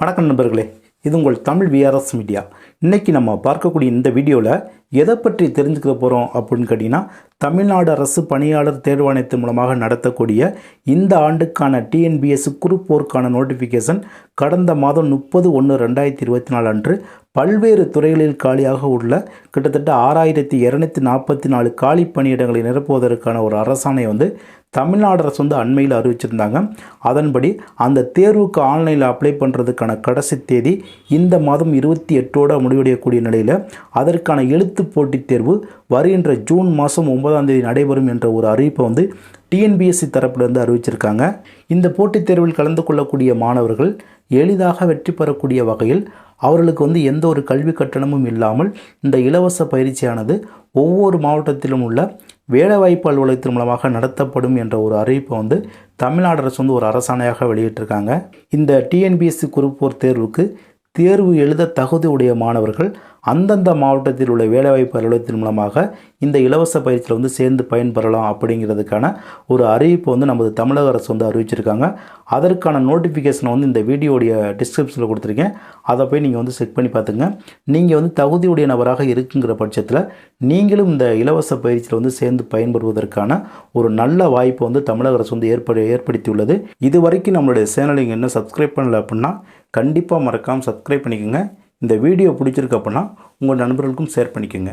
வணக்கம் நண்பர்களே இது உங்கள் தமிழ் விஆர்எஸ் மீடியா இன்றைக்கி நம்ம பார்க்கக்கூடிய இந்த வீடியோவில் எதை பற்றி தெரிஞ்சுக்க போகிறோம் அப்படின்னு கேட்டிங்கன்னா தமிழ்நாடு அரசு பணியாளர் தேர்வாணையத்தின் மூலமாக நடத்தக்கூடிய இந்த ஆண்டுக்கான டிஎன்பிஎஸ் குறுப்போருக்கான நோட்டிஃபிகேஷன் கடந்த மாதம் முப்பது ஒன்று ரெண்டாயிரத்தி இருபத்தி நாலு அன்று பல்வேறு துறைகளில் காலியாக உள்ள கிட்டத்தட்ட ஆறாயிரத்தி இரநூத்தி நாற்பத்தி நாலு காலி பணியிடங்களை நிரப்புவதற்கான ஒரு அரசாணையை வந்து தமிழ்நாடு அரசு வந்து அண்மையில் அறிவிச்சிருந்தாங்க. அதன்படி அந்த தேர்வுக்கு ஆன்லைனில் அப்ளை பண்ணுறதுக்கான கடைசி தேதி இந்த மாதம் இருபத்தி எட்டோட முடிவடையக்கூடிய நிலையில் அதற்கான எழுத்து போட்டித் தேர்வு வருகின்ற ஜூன் மாதம் ஒன்பதாம் தேதி நடைபெறும் என்ற ஒரு அறிவிப்பை வந்து டிஎன்பிஎஸ்சி தரப்பிலிருந்து அறிவிச்சிருக்காங்க. இந்த போட்டித் தேர்வில் கலந்து கொள்ளக்கூடிய மாணவர்கள் எளிதாக வெற்றி பெறக்கூடிய வகையில் அவர்களுக்கு வந்து எந்த ஒரு கல்வி கட்டணமும் இல்லாமல் இந்த இலவச பயிற்சியானது ஒவ்வொரு மாவட்டத்திலும் உள்ள வேலைவாய்ப்பு அலுவலகத்தின் மூலமாக நடத்தப்படும் என்ற ஒரு அறிவிப்பை வந்து தமிழ்நாடு அரசு வந்து ஒரு அரசாணையாக வெளியிட்டிருக்காங்க. இந்த டிஎன்பிஎஸ்சி குறிப்போர் தேர்வுக்கு தேர்வு எழுத தகுதி உடைய மாணவர்கள் அந்தந்த மாவட்டத்தில் உள்ள வேலைவாய்ப்பு அலுவலகத்தின் மூலமாக இந்த இலவச பயிற்சியில் வந்து சேர்ந்து பயன்பெறலாம் அப்படிங்கிறதுக்கான ஒரு அறிவிப்பு வந்து நமது தமிழக அரசு வந்து அறிவிச்சிருக்காங்க. அதற்கான நோட்டிஃபிகேஷனை வந்து இந்த வீடியோடைய டிஸ்கிரிப்ஷனில் கொடுத்துருக்கேன். அதை போய் நீங்கள் வந்து செக் பண்ணி பார்த்துங்க. நீங்கள் வந்து தகுதியுடைய நபராக இருக்குங்கிற பட்சத்தில் நீங்களும் இந்த இலவச பயிற்சியில் வந்து சேர்ந்து பயன்பெறுவதற்கான ஒரு நல்ல வாய்ப்பை வந்து தமிழக அரசு வந்து ஏற்படு ஏற்படுத்தியுள்ளது. இது வரைக்கும் நம்மளுடைய சேனலை என்ன சப்ஸ்கிரைப் பண்ணல அப்படின்னா கண்டிப்பாக மறக்காமல் சப்ஸ்கிரைப் பண்ணிக்கோங்க. இந்த வீடியோ பிடிச்சிருக்கு அப்படின்னா உங்கள் நண்பர்களுக்கும் ஷேர் பண்ணிக்கோங்க.